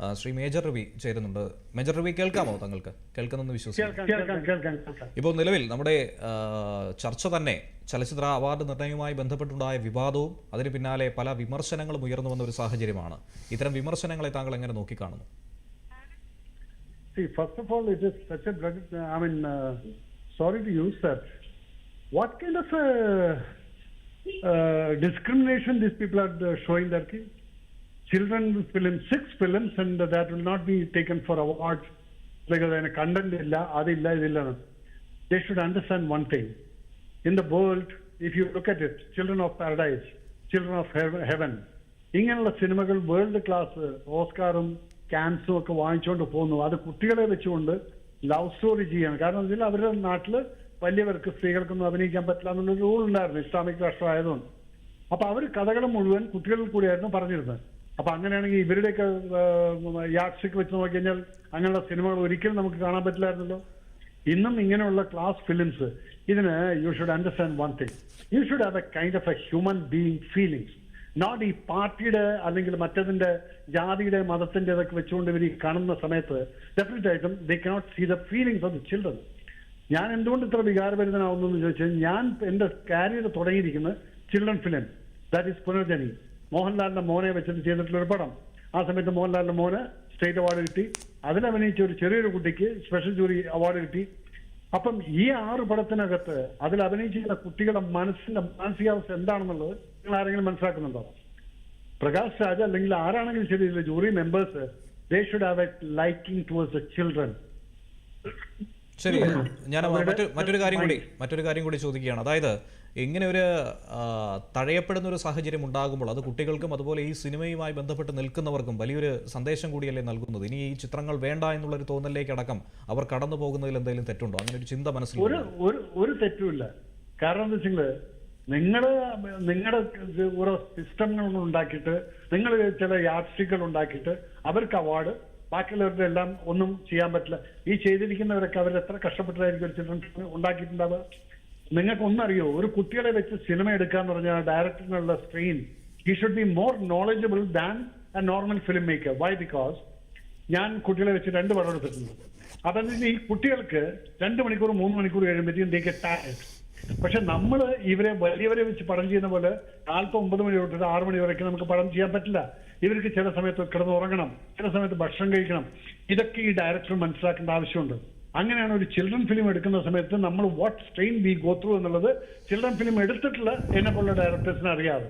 ആ, ശ്രീ മേജർ രവി ചേരുന്നുണ്ട്. മേജർ രവി കേൾക്കാമോ തങ്ങൾക്ക്? കേൾക്കുന്നെന്ന് വിശ്വസിക്കുന്നു. ഇപ്പോൾ നിലവിൽ നമ്മുടെ ചർച്ച തന്നെ ചലച്ചിത്ര അവാർഡ് നിർണയവുമായി ബന്ധപ്പെട്ടുണ്ടായ വിവാദവും അതിന് പിന്നാലെ പല വിമർശനങ്ങളും ഉയർന്നു വന്ന ഒരു സാഹചര്യമാണ്. ഇത്തരം വിമർശനങ്ങളെ താങ്കൾ എങ്ങനെ നോക്കിക്കാണുന്നു? Discrimination first people are showing is such a bloody, I mean, sorry to use that. What kind of discrimination these people film six films their that will not be taken for awards because അതിന് content ഇല്ല അതില്ല ഇതില്ല they should understand one thing in the world if you look at it Children of Paradise Children of Heaven ഇങ്ങനെയുള്ള സിനിമകൾ world class ഓസ്കാറും ക്യാൻസും ഒക്കെ വാങ്ങിച്ചുകൊണ്ട് പോകുന്നു. അത് കുട്ടികളെ വെച്ചുകൊണ്ട് ലവ് സ്റ്റോറി ചെയ്യാണ്. കാരണം വെച്ചാൽ അവരുടെ നാട്ടിൽ വലിയവർക്ക് സ്ത്രീകൾക്കൊന്നും അഭിനയിക്കാൻ പറ്റില്ല എന്നുള്ളൊരു റൂൾ ഉണ്ടായിരുന്നു ഇസ്ലാമിക് രാഷ്ട്രമായതുകൊണ്ട് അപ്പൊ അവർ കഥകൾ മുഴുവൻ കുട്ടികളിൽ കൂടിയായിരുന്നു പറഞ്ഞിരുന്നത്. അപ്പൊ അങ്ങനെയാണെങ്കിൽ ഇവരുടെയൊക്കെ യാക്ഷിക്ക് വെച്ച് നോക്കി കഴിഞ്ഞാൽ അങ്ങനെയുള്ള സിനിമകൾ ഒരിക്കലും നമുക്ക് കാണാൻ പറ്റില്ലായിരുന്നല്ലോ. ഇന്നും ഇങ്ങനെയുള്ള ക്ലാസ് ഫിലിംസ് ഇതിന് you should understand one thing you should have a kind of a human being feelings not ഈ പാർട്ടിയുടെ അല്ലെങ്കിൽ മറ്റതിന്റെ ജാതിയുടെ മതത്തിന്റെ ഇതൊക്കെ വെച്ചുകൊണ്ട് ഇവർ കാണുന്ന സമയത്ത് ഡെഫിനറ്റ് ആയിട്ടും they cannot see the feelings of the children ഞാൻ എന്തുകൊണ്ട് ഇത്ര വികാരഭരിതനാവുന്നു എന്ന് ചോദിച്ചാൽ ഞാൻ എന്റെ കാരിയർ തുടങ്ങിയിരിക്കുന്നത് children film that is Punarjani. മോഹൻലാലിന്റെ മോനെ വെച്ചിട്ട് ചെയ്തിട്ടുള്ള ഒരു പടം. ആ സമയത്ത് മോഹൻലാലിന്റെ മോന് സ്റ്റേറ്റ് അവാർഡ് കിട്ടി. അതിലഭിനയിച്ച ഒരു ചെറിയൊരു കുട്ടിക്ക് സ്പെഷ്യൽ ജൂറി അവാർഡ് കിട്ടി. അപ്പം ഈ ആറ് പടത്തിനകത്ത് അതിൽ അഭിനയിച്ചിരുന്ന കുട്ടികളുടെ മനസ്സിന്റെ മാനസികാവസ്ഥ എന്താണെന്നുള്ളത് നിങ്ങൾ ആരെങ്കിലും മനസ്സിലാക്കുന്നുണ്ടോ? പ്രകാശ് രാജ അല്ലെങ്കിൽ ആരാണെങ്കിലും ശരി ഇതിലെ jury members they should have a liking towards the children ശരി ഞാൻ മറ്റൊരു കാര്യം കൂടി മറ്റൊരു കാര്യം കൂടി ചോദിക്കുകയാണ്. അതായത് ഇങ്ങനെ ഒരു തഴയപ്പെടുന്ന ഒരു സാഹചര്യം ഉണ്ടാകുമ്പോൾ അത് കുട്ടികൾക്കും അതുപോലെ ഈ സിനിമയുമായി ബന്ധപ്പെട്ട് നിൽക്കുന്നവർക്കും വലിയൊരു സന്ദേശം കൂടിയല്ലേ നൽകുന്നത്? ഇനി ഈ ചിത്രങ്ങൾ വേണ്ട തോന്നലിലേക്ക് അടക്കം അവർ കടന്നു പോകുന്നതിൽ എന്തെങ്കിലും തെറ്റുണ്ടോ? അങ്ങനെ ഒരു ചിന്ത മനസ്സിൽ ഒരു ഒരു ഒരു തെറ്റുമില്ല. കാരണം എന്താ വെച്ചാൽ നിങ്ങൾ നിങ്ങളുടെ ഓരോ സിസ്റ്റങ്ങൾ ഉണ്ടാക്കിയിട്ട് നിങ്ങൾ ചില യാത്രികൾ ഉണ്ടാക്കിയിട്ട് അവർക്ക് അവാർഡ് ബാക്കിയുള്ളവരുടെ എല്ലാം ഒന്നും ചെയ്യാൻ പറ്റില്ല. ഈ ചെയ്തിരിക്കുന്നവരൊക്കെ അവർ എത്ര കഷ്ടപ്പെട്ടായിരിക്കും ഒരു ചിത്രം ഉണ്ടാക്കിയിട്ടുണ്ടാവുക? നിങ്ങൾക്ക് ഒന്നറിയോ ഒരു കുട്ടികളെ വെച്ച് സിനിമ എടുക്കാന്ന് പറഞ്ഞാൽ ഡയറക്ടറിനുള്ള screen he should be more knowledgeable than a normal film maker why because ഞാൻ കുട്ടികളെ വെച്ച് രണ്ട് പടം എടുത്തിട്ടുണ്ട്. അതെന്ന് ഈ കുട്ടികൾക്ക് രണ്ട് മണിക്കൂർ മൂന്ന് മണിക്കൂർ കഴിയുമ്പോഴത്തേക്കും ദേ ഗെറ്റ് പക്ഷെ നമ്മൾ ഇവരെ വലിയവരെ വെച്ച് പടം ചെയ്യുന്ന പോലെ കാലത്ത് ഒമ്പത് മണി തൊട്ടിട്ട് ആറ് മണി വരെയൊക്കെ നമുക്ക് പടം ചെയ്യാൻ പറ്റില്ല. ഇവർക്ക് ചില സമയത്ത് കിടന്ന് ഉറങ്ങണം ചില സമയത്ത് ഭക്ഷണം കഴിക്കണം. ഇതൊക്കെ ഈ ഡയറക്ടർ മനസ്സിലാക്കേണ്ട ആവശ്യമുണ്ട്. അങ്ങനെയാണ് ഒരു ചിൽഡ്രൻ ഫിലിം എടുക്കുന്ന സമയത്ത് നമ്മൾ what strain we go through എന്നുള്ളത് ചിൽഡ്രൻ ഫിലിം എടുത്തിട്ടുള്ള എന്നെ പോലുള്ള ഡയറക്ടേഴ്സിന് അറിയാതെ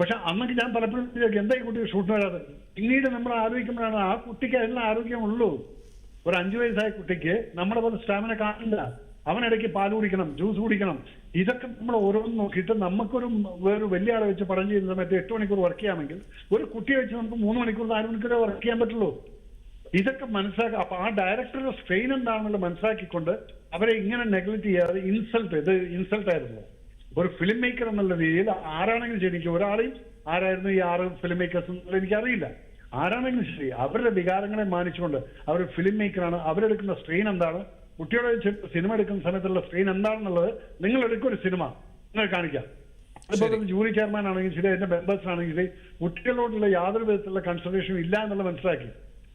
പക്ഷെ അന്നൊക്കെ ഞാൻ പലപ്പോഴും എന്താ ഈ കുട്ടി ഷൂട്ടിന് വരാതെ പിന്നീട് നമ്മൾ ആലോചിക്കുമ്പോഴാണ് ആ കുട്ടിക്ക് അതിനുള്ള ആരോഗ്യമുള്ളൂ ഒരു അഞ്ചു വയസ്സായ കുട്ടിക്ക് നമ്മുടെ പോലെ സ്റ്റാമിന കാണില്ല. അവനിടയ്ക്ക് പാൽ കുടിക്കണം ജ്യൂസ് കുടിക്കണം. ഇതൊക്കെ നമ്മൾ ഓരോന്ന് നോക്കിയിട്ട് നമുക്കൊരു വേറെ വലിയ ആളെ വെച്ച് പറഞ്ഞു ചെയ്യുന്ന സമയത്ത് എട്ട് മണിക്കൂർ വർക്ക് ചെയ്യാമെങ്കിൽ ഒരു കുട്ടിയെ വെച്ച് നമുക്ക് മൂന്ന് മണിക്കൂർ നാല് മണിക്കൂറേ വർക്ക് ചെയ്യാൻ പറ്റുള്ളൂ. ഇതൊക്കെ മനസ്സിലാക്കുക അപ്പൊ ആ ഡയറക്ടറുടെ സ്ട്രെയിൻ എന്താണെന്നുള്ളത് മനസ്സിലാക്കിക്കൊണ്ട് അവരെ ഇങ്ങനെ നെഗ്ലക്ട് ചെയ്യാതെ ഇൻസൾട്ട് ഇത് ഇൻസൾട്ട് ആയിരുന്നു. ഒരു ഫിലിം മേക്കർ എന്നുള്ള രീതിയിൽ ആരാണെങ്കിലും ശരി എനിക്ക് ഒരാളെയും ആരായിരുന്നു ഈ ആറ് ഫിലിം മേക്കേഴ്സ് എന്നുള്ളത് എനിക്കറിയില്ല. ആരാണെങ്കിലും ശരി അവരുടെ വികാരങ്ങളെ മാനിച്ചുകൊണ്ട് അവർ ഫിലിം മേക്കറാണ് അവരെടുക്കുന്ന സ്ട്രെയിൻ എന്താണ്? കുട്ടികളെ സിനിമ എടുക്കുന്ന സമയത്തുള്ള സ്ട്രെയിൻ എന്താണെന്നുള്ളത് നിങ്ങൾ എടുക്കും ഒരു സിനിമ നിങ്ങൾ കാണിക്കാം. അതുപോലെ തന്നെ ജൂറി ചെയർമാൻ ആണെങ്കിൽ ശരി അതിന്റെ മെമ്പേഴ്സ് ആണെങ്കിൽ ശരി കുട്ടികളോടുള്ള യാതൊരു വിധത്തിലുള്ള കൺസൾട്ടേഷൻ ഇല്ല എന്നുള്ളത് മനസ്സിലാക്കി.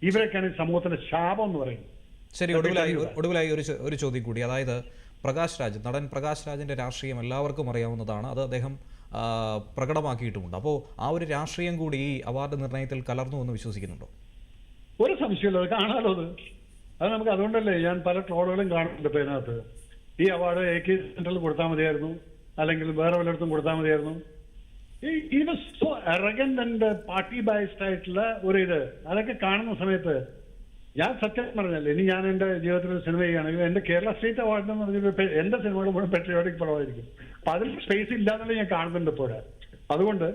ഇവരൊക്കെയാണ് ഈ സമൂഹത്തിന്റെ ശാപം എന്ന് പറയുന്നത്. ശരി ഒടുവിലായി ഒടുവിലായി ഒരു ഒരു ചോദ്യം കൂടി. അതായത് പ്രകാശ് രാജ് നടൻ പ്രകാശ് രാജിന്റെ രാഷ്ട്രീയം എല്ലാവർക്കും അറിയാവുന്നതാണ്. അത് അദ്ദേഹം പ്രകടമാക്കിയിട്ടുമുണ്ട്. അപ്പോൾ ആ ഒരു രാഷ്ട്രീയം കൂടി ഈ അവാർഡ് നിർണയത്തിൽ കലർന്നു എന്ന് വിശ്വസിക്കുന്നുണ്ടോ? ഒരു സംശയമില്ല അത് കാണാലോ അത്. അത് നമുക്ക് അതുകൊണ്ടല്ലേ ഞാൻ പല ട്രോളുകളും കാണുന്നുണ്ട് ഇപ്പൊ ഇതിനകത്ത്. ഈ അവാർഡ് എ കെ സെൻട്രൽ കൊടുത്താൽ മതിയായിരുന്നു. അല്ലെങ്കിൽ വേറെ വല്ലയിടത്തും കൊടുത്താൽ മതിയായിരുന്നു. പാർട്ടി ബൈസ്ഡ് ആയിട്ടുള്ള ഒരു ഇത്. അതൊക്കെ കാണുന്ന സമയത്ത് ഞാൻ സത്യം പറഞ്ഞല്ലേ ഇനി ഞാൻ എന്റെ ജീവിതത്തിൽ സിനിമ ചെയ്യുകയാണെങ്കിൽ എന്റെ കേരള സ്റ്റേറ്റ് അവാർഡ് എന്ന് പറഞ്ഞ എന്റെ സിനിമകൾ കൂടെ പെട്രിയോട്ടിക് പടമായിരിക്കും. അപ്പൊ അതിൽ സ്പേസ് ഇല്ല എന്നുള്ളത് ഞാൻ കാണുന്നുണ്ട് ഇപ്പോഴെ അതുകൊണ്ട്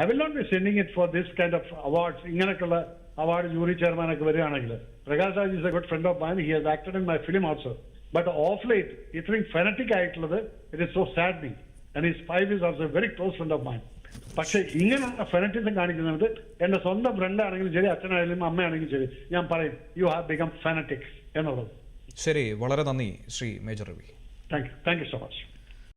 I will not be sending it for this kind of awards ഇങ്ങനെയൊക്കെയുള്ള അവാർഡ് ജൂറി ചെയർമാൻ ഒക്കെ വരികയാണെങ്കിൽ. Prakash Raj is a good friend of mine he has acted in my film also but of late ഇത്രയും fanatic ആയിട്ടുള്ളത് it is so saddening and his wife is also very close friend of mine പക്ഷെ ഇങ്ങനെയുള്ള ഫെനറ്റിസം കാണിക്കുന്നത് എന്റെ സ്വന്തം front ആണെങ്കിലും ശരി അച്ഛനായാലും അമ്മയാണെങ്കിലും ശരി. ഞാൻ പറയും യു ഹാവ് ബിക്കം ഫെനറ്റിക് എന്നുള്ളത്. ശരി വളരെ നന്ദി Shri major Ravi. Thank you thank you so much